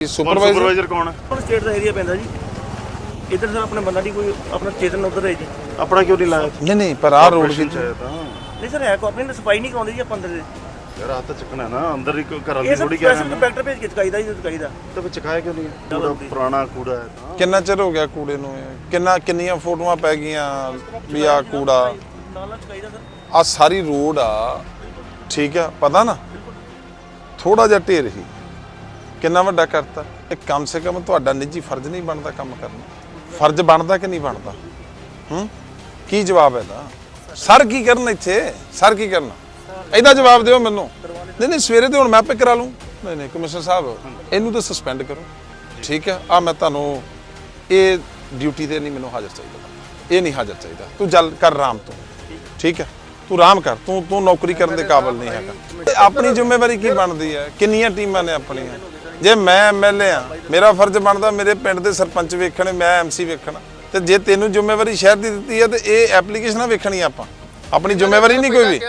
Supervisor supervisor ਕੌਣ ਹੈ? ਹੁਣ ਸਟੇਟ ਦਾ ਏਰੀਆ ਪੈਂਦਾ ਜੀ। ਇੱਧਰ ਸਰ ਆਪਣੇ ਬੰਦਾ ਨਹੀਂ ਕੋਈ ਆਪਣਾ ਚੇਤਨ ਉਧਰ ਹੈ ਜੀ। ਆਪਣਾ ਕਿਉਂ ਨਹੀਂ ਲਾਇਆ? ਨਹੀਂ ਨਹੀਂ ਪਰ ਆਹ ਰੋਡ ਵਿੱਚ ਤਾਂ। ਨਹੀਂ ਸਰ ਹੈ ਕੋ ਆਪਣੀ ਸਫ਼ਾਈ ਨਹੀਂ ਕਰਾਉਂਦੇ ਜੀ ਆਪਾਂ ਅੰਦਰ ਦੇ। ਯਾਰ ਆ ਤਾਂ ਚੱਕਣਾ ਨਾ ਅੰਦਰ ਹੀ ਕੋਈ ਘਰਾਂ ਇਹ ਦੀ ਸਰ ਥੋੜੀ ਕਹਿ ਸਪੈਸ਼ਲ ਕੰਪੈਕਟਰ ਭੇਜ ਕੇ ਚਕਾਈਦਾ ਜੀ ਚਕਾਈਦਾ। ਤਾਂ ਫਿਰ ਚਕਾਇਆ ਕਿਉਂ ਨਹੀਂ? ਕੂੜਾ ਪੁਰਾਣਾ ਕੂੜਾ ਹੈ ਤਾਂ। ਕਿੰਨਾ ਚਿਰ ਹੋ ਗਿਆ ਕੂੜੇ ਨੂੰ? ਇਹ? ਕਿੰਨਾ ਕਿੰਨੀਆਂ ਫੋਟੋਆਂ ਪੈ ਗਈਆਂ ਵੀ ਆ ਕੂੜਾ? ਨਾਲ ਨਾਲ ਚਕਾਈਦਾ ਸਰ। ਆ ਸਾਰੀ ਰੋਡ ਆ ਠੀਕ ਆ ਪਤਾ ਨਾ? ਥੋੜਾ ਜਿਹਾ ਢੇਰ ਹੀ। ਕਿੰਨਾ ਵੱਡਾ ਕਰਤਾ? ਇਹ ਕਮ ਸੇ ਕਮ ਤੁਹਾਡਾ ਨਿੱਜੀ ਫਰਜ਼ ਨਹੀਂ ਬਣਦਾ ਕੰਮ ਕਰਨਾ ਫਰਜ਼ ਬਣਦਾ ਕਿ ਨਹੀਂ ਬਣਦਾ? ਹੂੰ? ਕੀ ਜਵਾਬ ਹੈ ਦਾ ਸਰ ਕੀ ਕਰਨ ਇੱਥੇ? ਸਰ ਕੀ ਕਰਨਾ? ਇਹਦਾ ਜਵਾਬ ਦਿਓ ਮੈਨੂੰ। ਨਹੀਂ ਨਹੀਂ, ਸਵੇਰੇ ਤੇ ਹੁਣ ਮੈਂ ਆਪੇ ਕਰਾ ਲੂੰ ਨਹੀਂ ਨਹੀਂ, ਕਮਿਸ਼ਨਰ ਸਾਹਿਬ, ਇਹਨੂੰ ਤਾਂ ਸਸਪੈਂਡ ਕਰੋ। ਠੀਕ ਹੈ? ਆ ਮੈਂ ਤੁਹਾਨੂੰ ਇਹ ਡਿਊਟੀ ਤੇ ਨਹੀਂ ਮੈਨੂੰ ਹਾਜ਼ਰ ਚਾਹੀਦਾ। ਇਹ ਨਹੀਂ ਹਾਜ਼ਰ ਚਾਹੀਦਾ। ਤੂੰ ਜਲ ਕਰ ਰਾਮ ਤੋਂ। ਠੀਕ ਹੈ? ਤੂੰ ਆਰਾਮ ਕਰ। ਤੂੰ ਤੂੰ ਨੌਕਰੀ ਕਰਨ ਦੇ ਕਾਬਿਲ ਨਹੀਂ ਹੈਗਾ। ਤੇ ਆਪਣੀ ਜ਼ਿੰਮੇਵਾਰੀ ਕੀ ਬਣਦੀ ਹੈ? ਕਿੰਨੀਆਂ ਟੀਮਾਂ ਨੇ ਆਪਣੀਆਂ? ਜੇ ਮੈਂ ਐਮਐਲਏ ਆ, ਮੇਰਾ ਫਰਜ਼ ਬਣਦਾ ਮੇਰੇ ਪਿੰਡ ਦੇ ਸਰਪੰਚ ਵੇਖਣ, ਮੈਂ ਐਮਸੀ ਵੇਖਣਾ। ਤੇ ਜੇ ਤੈਨੂੰ ਜ਼ਿੰਮੇਵਾਰੀ ਸ਼ਹਿਰ ਦੀ ਦਿੱਤੀ ਹੈ ਤੇ ਇਹ ਐਪਲੀਕੇਸ਼ਨਾਂ ਵੇਖਣੀ ਆਪਾਂ। ਆਪਣੀ ਜ਼ਿੰਮੇਵਾਰੀ ਨਹੀਂ ਕੋਈ ਵੀ।